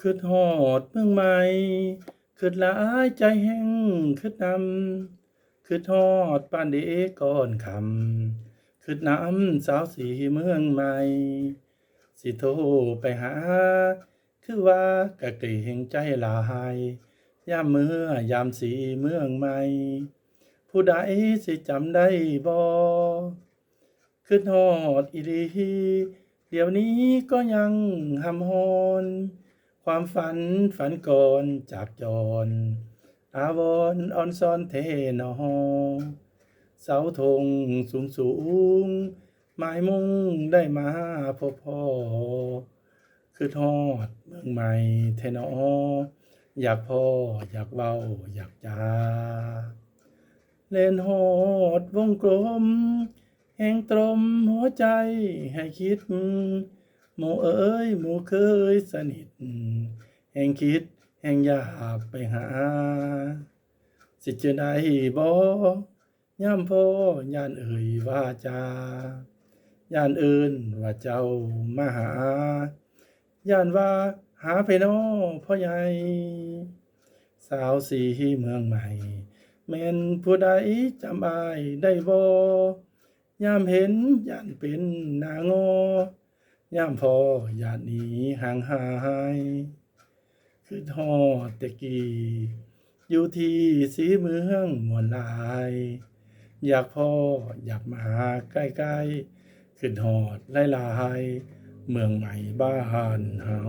คือฮอดเมืองใหม่คือหลายใจแห้งคือนำคือฮอดปานเดก่อนคำคือน้ำสาวสีเมืองใหม่ สิโทรไปหา คือว่ากะเกรงใจหลายยามเมื่อยามสีเมืองใหม่ ผู้ใดสิจำได้บ่คือฮอดอีหลีเดี๋ยวนี้ก็ยังหำฮอน ความฝันฝันก่อนจากจรอาวรอ่อนซอนเทนอเสาธงสูงสูงหมายมุ่งได้มาพบพ่อคือทอดเมืองใหม่เทนออยากพ่ออยากเว้าอยากจาเล่นโหดวงกลมแห่งตรมหัวใจให้คิด หมูเอ๋ยหมูเคยสนิท แห่งคิด แห่งอยากไปหา สิเจอได้บ่ย่ำพ่อย่านเอ่ยว่าจาย่านเอินว่าเจ้ามาหา ย่านว่าหาไปน้อพ่อใหญ่สาวสีเมืองใหม่ แม่นผู้ใดจำอายได้บ่ยามเห็นย่านเป็นนางอ ย่ามพออย่าหนีห่างหายคือทอดตะกี้อยู่ที่สีเมืองมวลลาย อยากพ่ออยากมาใกล้ๆขึ้นหอดหลายๆเมืองใหม่บ้านเฮา